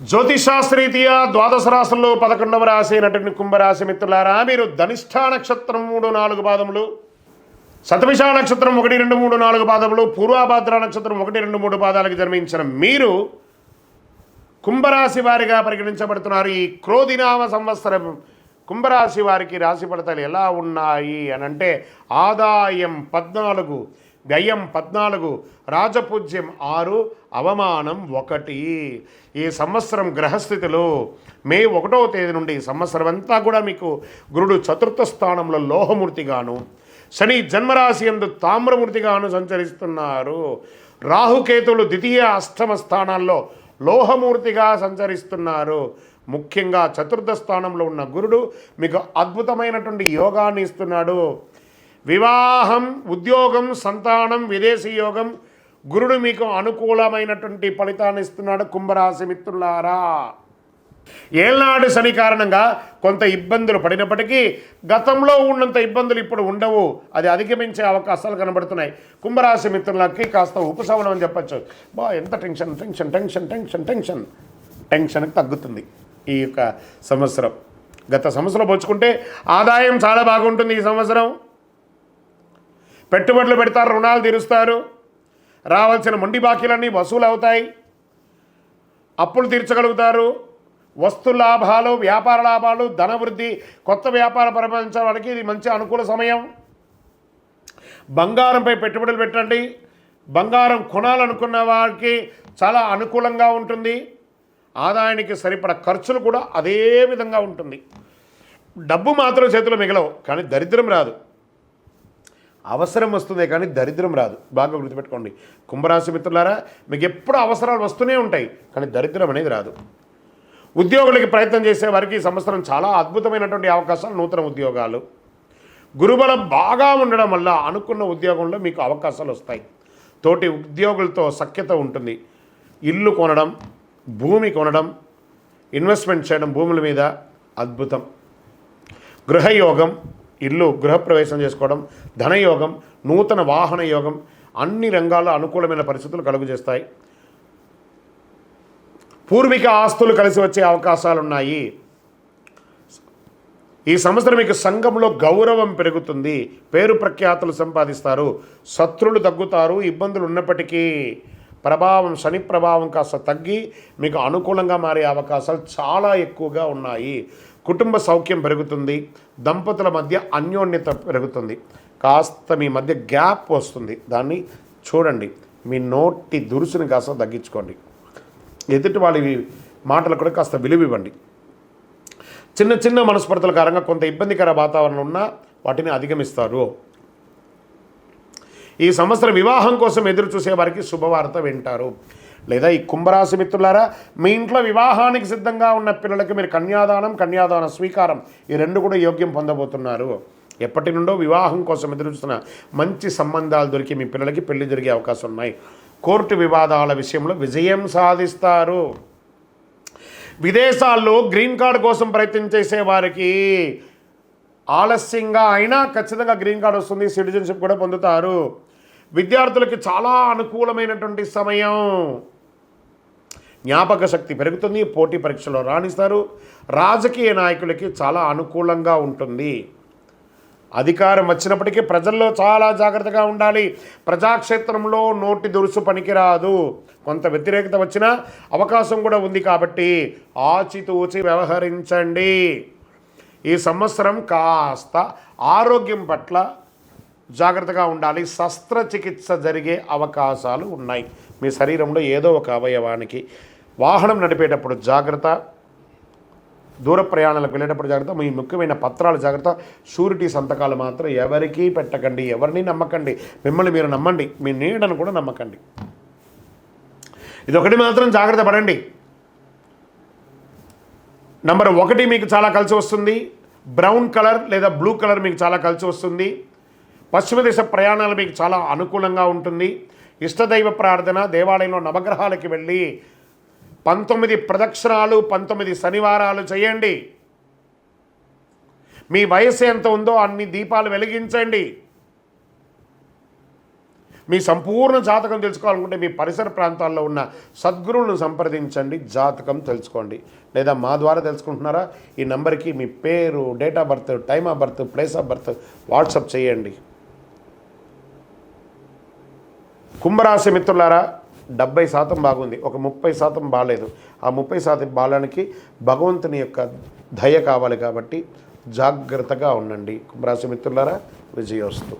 జ్యోతిషాస్త్రీతీయ ద్వాదశ రాశుల్లో పదకొండవ రాశి అయినటువంటి కుంభరాశి మిత్రులారా మీరు ధనిష్ట నక్షత్రం మూడు నాలుగు పాదములు శతభిష నక్షత్రం ఒకటి రెండు మూడు నాలుగు పాదములు పూర్వాభాద్ర నక్షత్రం ఒకటి రెండు మూడు పాదాలకు జన్మించిన మీరు కుంభరాశి వారిగా పరిగణించబడుతున్నారు. ఈ క్రోధినామ సంవత్సరం కుంభరాశి వారికి రాశి ఫలితాలు ఎలా ఉన్నాయి అని అంటే ఆదాయం పద్నాలుగు వ్యయం పద్నాలుగు రాజపూజ్యం ఆరు అవమానం ఒకటి. ఈ సంవత్సరం గ్రహస్థితిలో మే ఒకటవ తేదీ నుండి సంవత్సరం అంతా కూడా మీకు గురుడు చతుర్థ స్థానంలో లోహమూర్తిగాను శని జన్మరాశి ఎందు తామ్రమూర్తిగాను సంచరిస్తున్నారు. రాహుకేతువులు ద్వితీయ అష్టమ స్థానాల్లో లోహమూర్తిగా సంచరిస్తున్నారు. ముఖ్యంగా చతుర్థ స్థానంలో ఉన్న గురుడు మీకు అద్భుతమైనటువంటి యోగాన్ని ఇస్తున్నాడు. వివాహం ఉద్యోగం సంతానం విదేశీ యోగం గురుడు మీకు అనుకూలమైనటువంటి ఫలితాన్ని ఇస్తున్నాడు కుంభరాశి మిత్రులారా. ఏళ్నాడు శని కారణంగా కొంత ఇబ్బందులు పడినప్పటికీ గతంలో ఉన్నంత ఇబ్బందులు ఇప్పుడు ఉండవు. అది అధిగమించే అవకాశాలు కనబడుతున్నాయి. కుంభరాశి మిత్రులకి కాస్త ఉపశమనం అని చెప్పచ్చు. బా ఎంత tension tension tension tension tension. టెన్షన్కి తగ్గుతుంది ఈ యొక్క సంవత్సరం. గత సంవత్సరం పోల్చుకుంటే ఆదాయం చాలా బాగుంటుంది ఈ సంవత్సరం. పెట్టుబడులు పెడతారు రుణాలు తీరుస్తారు. రావాల్సిన మొండి బాకీలన్నీ వసూలు అవుతాయి అప్పులు తీర్చగలుగుతారు. వస్తు లాభాలు వ్యాపార లాభాలు ధన వృద్ధి కొత్త వ్యాపార ప్రపంచడానికి ఇది మంచి అనుకూల సమయం. బంగారంపై పెట్టుబడులు పెట్టండి. బంగారం కొనాలనుకున్న వారికి చాలా అనుకూలంగా ఉంటుంది. ఆదాయానికి సరిపడ ఖర్చులు కూడా అదే విధంగా ఉంటుంది. డబ్బు మాత్రం చేతిలో మిగలవు కానీ దరిద్రం రాదు. అవసరం వస్తుంది కానీ దరిద్రం రాదు. బాగా గుర్తుపెట్టుకోండి. కుంభరాశి మిత్రులారా మీకు ఎప్పుడు అవసరాలు వస్తూనే ఉంటాయి కానీ దరిద్రం అనేది రాదు. ఉద్యోగులకి ప్రయత్నం చేసే వారికి ఈ సంవత్సరం చాలా అద్భుతమైనటువంటి అవకాశాలు నూతన ఉద్యోగాలు. గురుబలం బాగా ఉండడం వల్ల అనుకున్న ఉద్యోగంలో మీకు అవకాశాలు వస్తాయి. తోటి ఉద్యోగులతో సఖ్యత ఉంటుంది. ఇల్లు కొనడం భూమి కొనడం ఇన్వెస్ట్మెంట్ చేయడం భూముల మీద అద్భుతం. గృహయోగం ఇల్లు గృహప్రవేశం చేసుకోవడం ధనయోగం నూతన వాహన యోగం అన్ని రంగాల్లో అనుకూలమైన పరిస్థితులు కలుగు చేస్తాయి పూర్వీక ఆస్తులు కలిసి వచ్చే అవకాశాలు ఉన్నాయి ఈ సంవత్సరం మీకు సంఘంలో గౌరవం పెరుగుతుంది. పేరు ప్రఖ్యాతులు సంపాదిస్తారు. శత్రులు తగ్గుతారు. ఇబ్బందులు ఉన్నప్పటికీ ప్రభావం శని ప్రభావం కాస్త తగ్గి మీకు అనుకూలంగా మారే అవకాశాలు చాలా ఎక్కువగా ఉన్నాయి. కుటుంబ సౌఖ్యం పెరుగుతుంది దంపతుల మధ్య అన్యోన్యత పెరుగుతుంది. కాస్త మీ మధ్య గ్యాప్ వస్తుంది. దాన్ని చూడండి. మీ నోటి దురుసుని కాస్త తగ్గించుకోండి. ఎదుటి వాళ్ళ మాటలు కూడా కాస్త విలువ ఇవ్వండి చిన్న చిన్న మనస్పర్ధల కారణంగా కొంత ఇబ్బందికర వాతావరణం ఉన్నా వాటిని అధిగమిస్తారు. ఈ సంవత్సరం వివాహం కోసం ఎదురు చూసే వారికి శుభవార్త వింటారు. లేదా ఈ కుంభరాశి మిత్రులారా మీ ఇంట్లో వివాహానికి సిద్ధంగా ఉన్న పిల్లలకి మీరు కన్యాదానం కన్యాదాన స్వీకారం ఈ రెండు కూడా యోగ్యం పొందబోతున్నారు. ఎప్పటి నుండో వివాహం కోసం ఎదురుస్తున్న మంచి సంబంధాలు దొరికి మీ పిల్లలకి పెళ్ళి జరిగే అవకాశం ఉన్నాయి. కోర్టు వివాదాల విషయంలో విజయం సాధిస్తారు. విదేశాల్లో గ్రీన్ కార్డ్ కోసం ప్రయత్నం చేసే వారికి ఆలస్యంగా అయినా ఖచ్చితంగా గ్రీన్ కార్డ్ వస్తుంది సిటిజన్షిప్ కూడా పొందుతారు. విద్యార్థులకి చాలా అనుకూలమైనటువంటి సమయం. జ్ఞాపక శక్తి పెరుగుతుంది పోటీ పరీక్షలో రాణిస్తారు. రాజకీయ నాయకులకి చాలా అనుకూలంగా ఉంటుంది. అధికారం వచ్చినప్పటికీ ప్రజల్లో చాలా జాగ్రత్తగా ఉండాలి. ప్రజాక్షేత్రంలో నోటి దురుసు పనికిరాదు. కొంత వ్యతిరేకత వచ్చినా అవకాశం కూడా ఉంది కాబట్టి ఆచితూచి వ్యవహరించండి. ఈ సంవత్సరం కాస్త ఆరోగ్యం పట్ల జాగ్రత్తగా ఉండాలి. శస్త్రచికిత్స జరిగే అవకాశాలు ఉన్నాయి. మీ శరీరంలో ఏదో ఒక అవయవానికి వాహనం నడిపేటప్పుడు జాగ్రత్త దూర ప్రయాణాలకు వెళ్ళేటప్పుడు జాగ్రత్త మీ ముఖ్యమైన పత్రాలు జాగ్రత్త. షూరిటీ సంతకాలు మాత్రం ఎవరికీ పెట్టకండి ఎవరిని నమ్మకండి. మిమ్మల్ని మీరు నమ్మండి మీ నీడను కూడా నమ్మకండి. ఇది ఒకటి మాత్రం జాగ్రత్త పడండి. నంబర్ ఒకటి మీకు చాలా కలిసి వస్తుంది. బ్రౌన్ కలర్ లేదా బ్లూ కలర్ మీకు చాలా కలిసి వస్తుంది. పశ్చిమ దిశ ప్రయాణాలు మీకు చాలా అనుకూలంగా ఉంటుంది. ఇష్టదైవ ప్రార్థన దేవాలయంలో నవగ్రహాలకి వెళ్ళి పంతొమ్మిది ప్రదక్షిణాలు పంతొమ్మిది శనివారాలు చేయండి. మీ వయసు ఎంత ఉందో అన్ని దీపాలు వెలిగించండి. మీ సంపూర్ణ జాతకం తెలుసుకోవాలనుకుంటే మీ పరిసర ప్రాంతాల్లో ఉన్న సద్గురువులను సంప్రదించండి జాతకం తెలుసుకోండి. లేదా మా ద్వారా తెలుసుకుంటున్నారా? ఈ నెంబర్కి మీ పేరు date of birth time of birth place of birth WhatsApp చేయండి. కుంభరాశి మిత్రులారా డెబ్బై శాతం బాగుంది. ఒక ముప్పై శాతం బాగాలేదు ఆ ముప్పై శాతం బాలానికి భగవంతుని యొక్క దయ కావాలి కాబట్టి జాగ్రత్తగా ఉండండి. కుంభరాశి మిత్రులారా విజయోస్తు